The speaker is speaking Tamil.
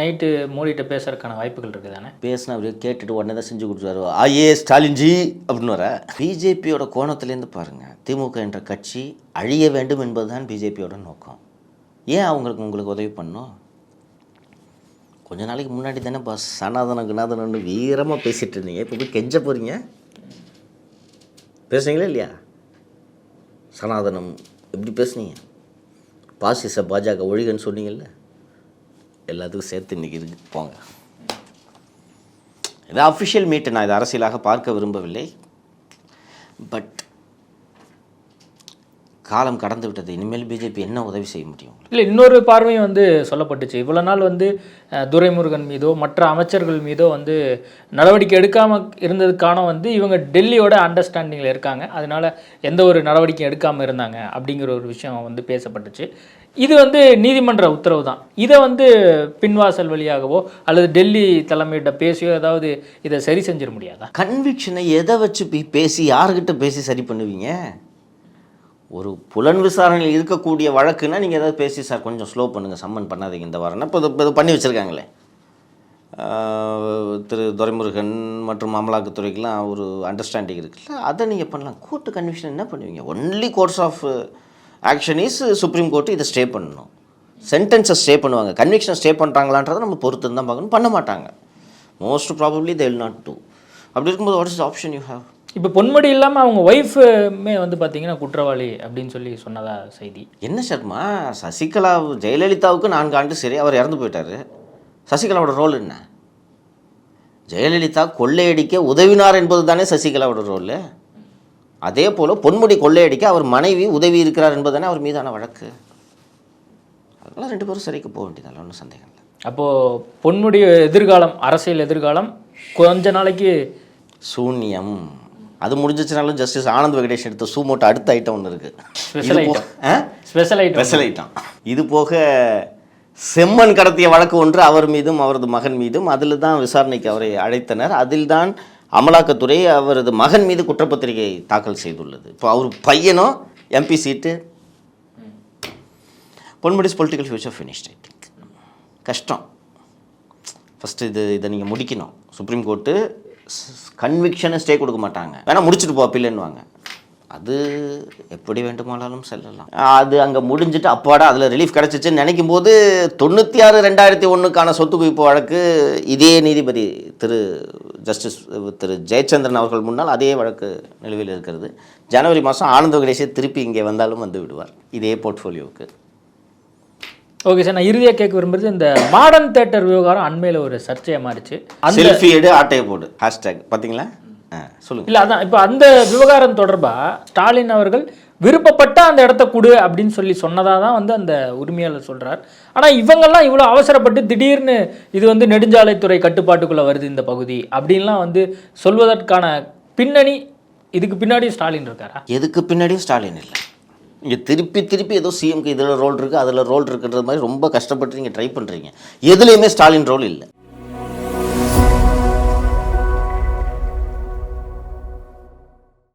நைட்டு மோடிட்ட பேசுறதுக்கான வாய்ப்புகள் இருக்குது தானே பேசினா அப்படியே கேட்டுட்டு உடனே தான் செஞ்சு கொடுத்துருவாரு. ஐஏ ஸ்டாலின்ஜி அப்படின்னு வர பிஜேபியோட கோணத்துலேருந்து பாருங்கள் திமுக என்ற கட்சி அழிய வேண்டும் என்பதுதான் பிஜேபியோட நோக்கம். ஏன் அவங்களுக்கு உங்களுக்கு உதவி பண்ணும் கொஞ்ச நாளைக்கு முன்னாடி தானே பஸ் சனாதன குணாதனன்னு வீரமாக பேசிட்டு இருந்தீங்க. இப்போ போய் கெஞ்ச போகிறீங்க பேசுனீங்களா இல்லையா? சனாதனம் எப்படி பேசுனீங்க? பாசிச பாஜக ஒழிகன்னு சொன்னீங்கல்ல? எல்லாத்துக்கும் சேர்த்து இன்றைக்கி இருக்கு போங்க. இது அஃபிஷியல் மீட்டை நான் இது அரசியலாக பார்க்க விரும்பவில்லை. பட் காலம் கடந்து விட்டது. இனிமேல் பிஜேபி என்ன உதவி செய்ய முடியும் இல்லை இன்னொரு பார்வையும் வந்து சொல்லப்பட்டுச்சு. இவ்வளோ நாள் வந்து துரைமுருகன் மீதோ மற்ற அமைச்சர்கள் மீதோ வந்து நடவடிக்கை எடுக்காமல் இருந்ததுக்கான வந்து இவங்க டெல்லியோட அண்டர்ஸ்டாண்டிங்கில் இருக்காங்க. அதனால எந்த ஒரு நடவடிக்கையும் எடுக்காமல் இருந்தாங்க அப்படிங்கிற ஒரு விஷயம் வந்து பேசப்பட்டுச்சு. இது வந்து நீதிமன்ற உத்தரவு தான். இதை வந்து பின்வாசல் வழியாகவோ அல்லது டெல்லி தலைமையிட்ட பேசியோ ஏதாவது இதை சரி செஞ்சிட முடியாதா? கன்விக்ஷனை எதை வச்சு போய் பேசி யாருக்கிட்ட பேசி சரி பண்ணுவீங்க? ஒரு புலன் விசாரணையில் இருக்கக்கூடிய வழக்குன்னா நீங்கள் ஏதாவது பேசி சார் கொஞ்சம் ஸ்லோ பண்ணுங்கள் சம்மன் பண்ணாதீங்க இந்த வாரம்னா. இப்போ இது- இப்போ பண்ணி வச்சுருக்காங்களே. திரு துரைமுருகன் மற்றும் அமலாக்கத்துறைக்கெலாம் ஒரு அண்டர்ஸ்டாண்டிங் இருக்குல்ல அதை நீங்கள் பண்ணலாம். கோர்ட்டு கன்விக்ஷன் என்ன பண்ணுவீங்க? Only course of action is supreme court இதை ஸ்டே பண்ணணும். சென்டென்ஸை ஸ்டே பண்ணுவாங்க. கன்விக்ஷனை ஸ்டே பண்ணுறாங்களான்றதை நம்ம பொறுத்து தான் பார்க்கணும். பண்ண மாட்டாங்க. Most probably they will not do அப்படி இருக்கும்போது what is option you have இப்போ பொன்முடி இல்லாமல் அவங்க ஒய்ஃபுமே வந்து பார்த்தீங்கன்னா குற்றவாளி அப்படின்னு சொல்லி சொன்னதா செய்தி. என்ன சர்மா? சசிகலா ஜெயலலிதாவுக்கு நான்கு ஆண்டு சரி அவர் இறந்து போயிட்டார். சசிகலாவோட ரோல் என்ன? ஜெயலலிதா கொள்ளையடிக்க உதவினார் என்பது தானே சசிகலாவோட ரோல் அதே போல் பொன்முடி கொள்ளையடிக்க அவர் மனைவி உதவி இருக்கிறார் என்பது தானே அவர் மீதான வழக்கு. அதெல்லாம் ரெண்டு பேரும் சிறைக்கு போக வேண்டியதில்லை ஒன்றும் சந்தேகம் இல்லை. அப்போது பொன்முடி எதிர்காலம் அரசியல் எதிர்காலம் கொஞ்ச நாளைக்கு சூன்யம். அது முடிஞ்சிச்சுனாலும் ஜஸ்டிஸ் ஆனந்த் வெங்கடேஷ் எடுத்த சூமோட்ட அடுத்த ஐட்டம் ஒன்று இருக்குது ஸ்பெஷல் ஐட்டம் இது போக செம்மன் கடத்திய வழக்கு ஒன்று அவர் மீதும் அவரது மகன் மீதும் அதில் தான் விசாரணைக்கு அவரை அழைத்தனர். அதில் தான் அமலாக்கத்துறை அவரது மகன் மீது குற்றப்பத்திரிகை தாக்கல் செய்துள்ளது. இப்போ அவர் பையனும் MP seat? Ponmudi's political future finished I think கஷ்டம். ஃபஸ்ட்டு இது இதை நீங்கள் முடிக்கணும். சுப்ரீம் கோர்ட்டு கன்விக்ஷனை ஸ்டே கொடுக்க மாட்டாங்க. வேணால் முடிச்சுட்டு போ அது எப்படி வேண்டுமானாலும் செல்லலாம். அது அங்கே முடிஞ்சிட்டு அப்பாடா அதில் ரிலீஃப் கிடச்சிச்சுன்னு நினைக்கும் போது தொண்ணூற்றி ஆறு ரெண்டாயிரத்தி ஒன்றுக்கான சொத்து குவிப்பு வழக்கு இதே நீதிபதி திரு ஜஸ்டிஸ் திரு ஜெயச்சந்திரன் அவர்கள் முன்னால் அதே வழக்கு நிலுவையில் இருக்கிறது. ஜனவரி மாதம் ஆனந்த வெங்கடேஷை திருப்பி இங்கே வந்தாலும் வந்து விடுவார். இதே போர்ட்ஃபோலியோவுக்கு ஓகே சார் நான் இறுதியாக கேட்க விரும்புறது இந்த மாடர்ன் தேட்டர் விவகாரம் அண்மையில் ஒரு சர்ச்சையாக மாறிச்சு. செல்ஃபி எடு ஆட்டையை போடு. ஹேஷ்டேக் பார்த்தீங்களா ஆ சொல்லுங்கள் இல்லை அதான். இப்போ அந்த விவகாரம் தொடர்பாக ஸ்டாலின் அவர்கள் விருப்பப்பட்ட அந்த இடத்த கொடு அப்படின்னு சொல்லி சொன்னதாக தான் வந்து அந்த உரிமையாளர் சொல்கிறார் ஆனால் இவங்கெல்லாம் இவ்வளோ அவசரப்பட்டு திடீர்னு இது வந்து நெடுஞ்சாலைத்துறை கட்டுப்பாட்டுக்குள்ளே வருது இந்த பகுதி அப்படின்லாம் வந்து சொல்வதற்கான பின்னணி இதுக்கு பின்னாடி ஸ்டாலின் இருக்காரா? எதுக்கு பின்னாடியும் ஸ்டாலின் இல்லை? நீங்கள் திருப்பி திருப்பி ஏதோ சிஎம்க்கு இதில் ரோல் இருக்குது அதில் ரோல் இருக்குன்றது மாதிரி ரொம்ப கஷ்டப்பட்டு நீங்கள் ட்ரை பண்ணுறீங்க எதுலேயுமே ஸ்டாலின் ரோல் இல்லை.